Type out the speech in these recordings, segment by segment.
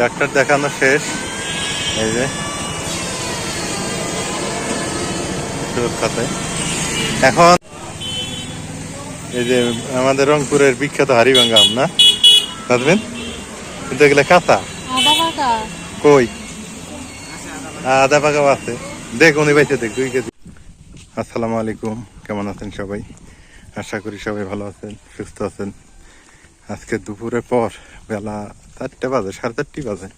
Doctor দেখানো শেষ। এই যে। এখন এই যে আমাদের রংপুরের বিখ্যাত হারিভাঙ্গা আম না? বুঝবেন কিন্তু এগুলো কাঁচা? কই? আদা পাকাও আছে। দেখ উনি বাইতে দেখ দুই কেজি। আসসালামু আলাইকুম কেমন আছেন সবাই? আশা করি সবাই ভালো আছেন সুস্থ আছেন। আজকে দুপুরের পর বেলা চারটে বাজে, সাড়ে চারটি বাজে।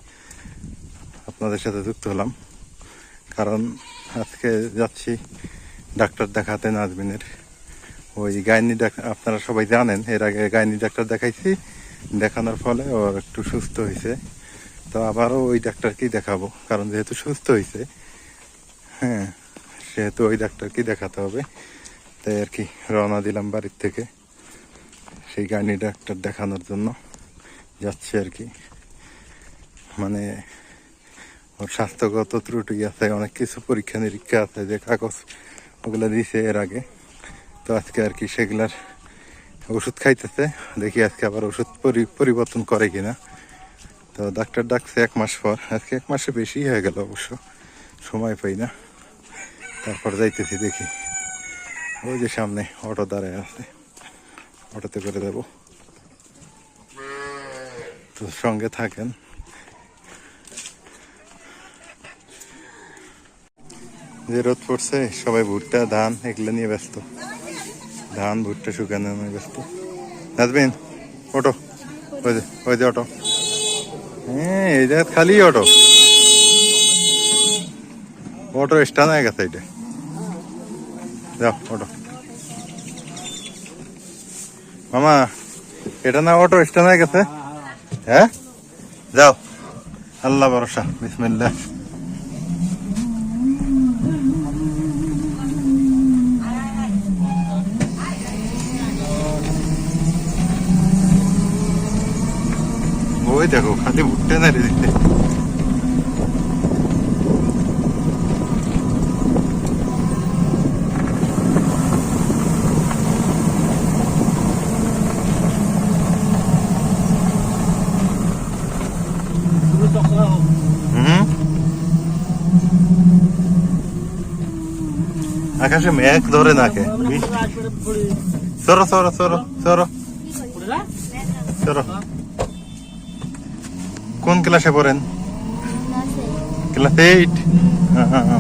আপনাদের সাথে যুক্ত হলাম। কারণ আজকে যাচ্ছি ডাক্তার দেখাতে নাজমিনের। ওই গাইনি ডাক আপনারা সবাই জানেন, এর আগে গাইনি ডাক্তার দেখাইছি। দেখানোর ফলে ওর একটু সুস্থ হয়েছে তো আবারও ওই ডাক্তারকেই দেখাবো, কারণ যেহেতু সুস্থ হয়েছে হ্যাঁ সেহেতু ওই ডাক্তারকেই দেখাতে হবে। তাই আর কি, রওনা দিলাম বাড়ির থেকে সেই গাইনি ডাক্তার দেখানোর জন্য। যাচ্ছে আর কি। মানে ওর স্বাস্থ্যগত ত্রুটি আছে, অনেক কিছু পরীক্ষা নিরীক্ষা আছে, যে কাগজ ওগুলো দিছে এর আগে। তো আজকে আর কি সেগুলার ওষুধ খাইতেছে, দেখি আজকে আবার ওষুধ পরি- পরিবর্তন করে কিনা। তো ডাক্তার ডাকছে এক মাস পর, আজকে এক মাসে বেশি হয়ে গেল অবশ্য, সময় পাই না। তারপর যাইতেছি দেখি। ওই যে সামনে অটো দাঁড়ায় আছে, অটোতে করে দেব তো সঙ্গে থাকেন। যে রোদ পড়ছে, সবাই ভুট্টা, ধান এগুলো নিয়ে ব্যস্ত। ধান, ভুট্টা শুকানো নিয়ে ব্যস্ত। নাজবিন অটো ওই যে ওই যে অটো। হ্যাঁ এই জায়গা খালি অটো। অটো স্ট্যান্ড হয়ে গেছে এটা যাও, অটো। মামা, এটা না অটো স্ট্যান্ড হয়ে গেছে? হ্যাঁ? যাও। আল্লাহ ভরসা। বিসমিল্লাহ। ওই দেখো খালি উঠতে না রে দিতে আকাশে মেঘ ধরে নাকে। সরো সরো সরো সরো। সরো। কোন ক্লাসে পড়েন? Class eight.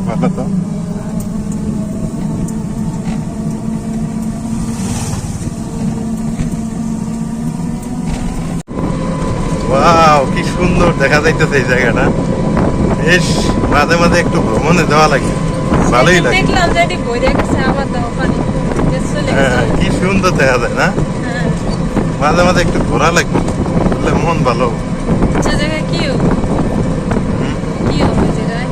ভালো তো। কি সুন্দর দেখা যাইতেছে এই জায়গাটা। বেশ, মাঝে মাঝে একটু ভ্রমণে যাওয়া লাগে। ভালোই লাগে। দেখলাম যে এটি বই রেখেছে আবার দাও ওখানে হ্যাঁ কি সুন্দর দেখা যায় না? হ্যাঁ। মাঝে মাঝে একটু ঘোরা লাগবে তাহলে মন ভালো জায়গায় কি কি হবে জায়গায়?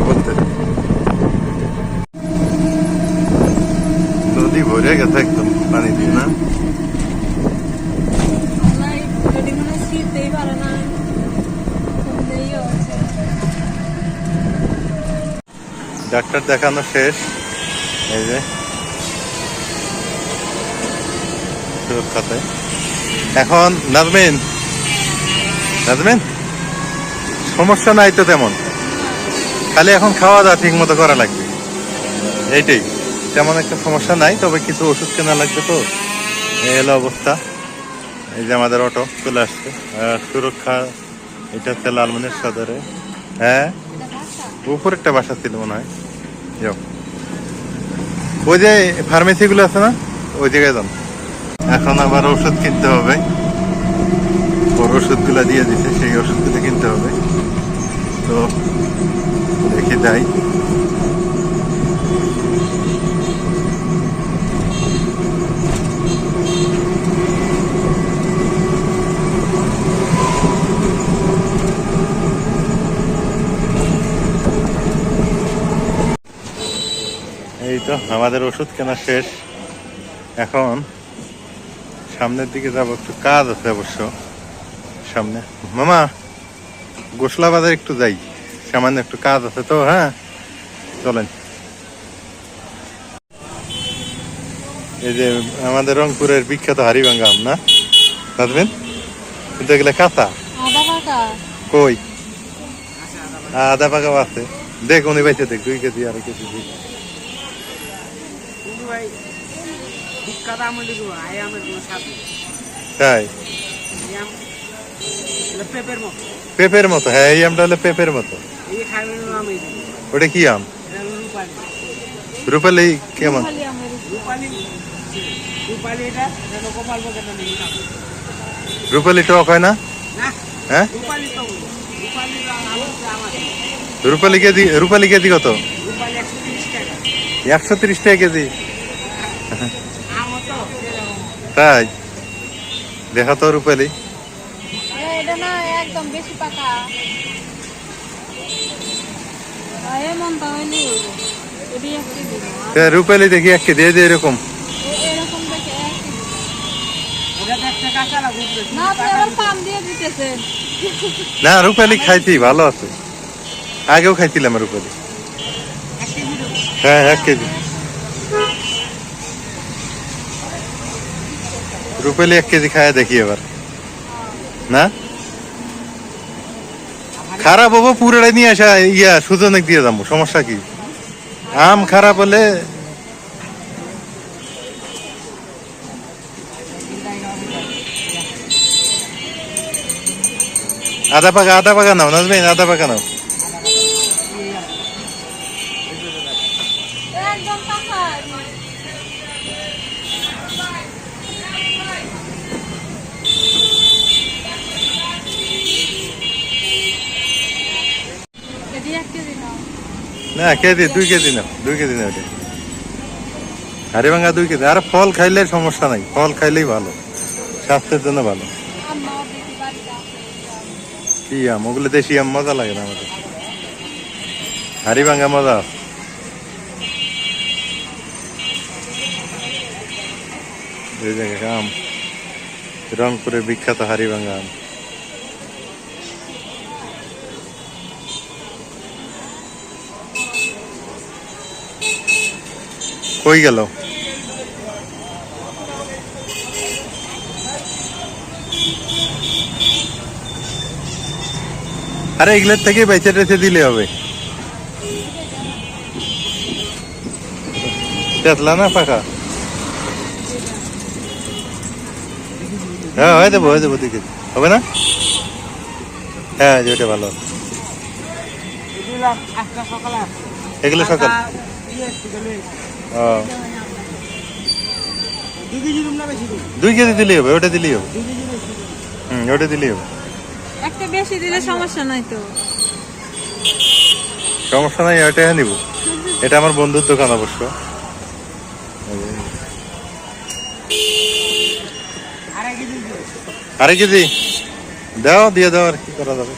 বলতে। নদী ভরে গেছে একদম পানি দিয়ে না? শীতই পারে না সুন্দরই আছে ডাক্তার দেখানো শেষ। এই যে। সুরক্ষাতে। এখন নাজমিন। নাজমিন, সমস্যা নাই তো তেমন। খালি এখন খাওয়া দাওয়া ঠিক মতো করা লাগবে। এইটাই। তেমন একটা সমস্যা নাই, তবে কিছু ওষুধ কেনা লাগবে তো। এই হলো অবস্থা। এই যে আমাদের অটো চলে আসছে। সুরক্ষা, এটা হচ্ছে লালমনির সদরে। হ্যাঁ? উপরে একটা বাসা ছিল মনে হয়। যাও। ওই যে ফার্মেসিগুলো আছে না, ওই জায়গায় যান। এখন আবার ওষুধ কিনতে হবে। ওর ওষুধগুলো দিয়ে দিছে, সেই ওষুধগুলো কিনতে হবে। তো দেখি, যাই এই তো আমাদের ওষুধ কেনা শেষ। এখন সামনের দিকে যাব একটু কাজ আছে অবশ্য। সামনে। মামা গোসলা বাজার একটু যাই। সামান্য একটু কাজ আছে তো হ্যাঁ? চলেন। এই যে আমাদের রংপুরের বিখ্যাত হারিভাঙ্গা আম না? কিন্তু এগুলো কাঁচা? কই? আদা পাকাও আছে। দেখ উনি বেঁচে দেখ দুই কেজি আর কেজি। ভাই বিখ্যাত আমের লিখব আই আমের কোনো স্বাদ নেই। তাই? পেঁপের মতো। পেঁপের মতো হ্যাঁ এই আমটা হলো পেঁপের মতো। এই খাইবেন আম ওটা কি আম? রূপালি। রূপালি কেমন? খালি রূপালি টক হয় না? হ্যাঁ? রূপালি তো রূপালি আম হচ্ছে আমার রূপালি কেজি রূপালি কেজি কত? একশো তিরিশ টাকা। একশো তিরিশ টাকা কেজি। তাই? দেখা তো রূপালি রূপালি দেখি এক কেজি দিয়ে যে এরকম। না আপনি আবার পান দিয়ে দিতেছেন। না রূপালি খাইছি ভালো আছে। আগেও খাইছিলাম রূপালি হ্যাঁ এক কেজি। রূপালি এক কেজি খায় দেখি এবার। না? খারাপ হব, পুরোটাই নিয়ে আসা, ইয়া, সুজনক দিয়ে যাব, সমস্যা কি? আম খারাপ হলে আদা পাকা আদা পাকা নাও, নাজমিন, আদা পাকা নাও। একদম পাকা এটি এক কেজি নাও না, কেজি, দুই কেজি নাও দুই কেজি নাও হারিভাঙ্গা দুই কেজি, আর ফল খাইলে সমস্যা নাই, ফল খাইলেই ভালো, স্বাস্থ্যের জন্য ভালো। কি আম, ওগুলো দেশি আম, মজা লাগে না আমাদের। হারিভাঙ্গা মজা। আছে। এই জায়গায় আম, রংপুরের বিখ্যাত হারিভাঙ্গা আম। কই গেল? আরে এগুলোর থেকে বেঁচে টেচে দিলে হবে। তেতলা না পাকা হ্যাঁ হয়ে দেবো হয়ে দেবো দিকে হবে না? হ্যাঁ যেটা ভালো। এগুলো সকাল দুই কেজি রুম না বেশি দিন দুই কেজি দিলেই হবে ওটা দিলেই হবে। দুই কেজি বেশি। দিন হুম ওটা দিলেই হবে। একটা বেশি দিলে সমস্যা নাই তো। সমস্যা নাই ওটা নিব। এটা আমার বন্ধুর দোকান অবশ্য। আড়াই আরে কেজি? দাও দিয়ে দাও আর কি করা যাবে।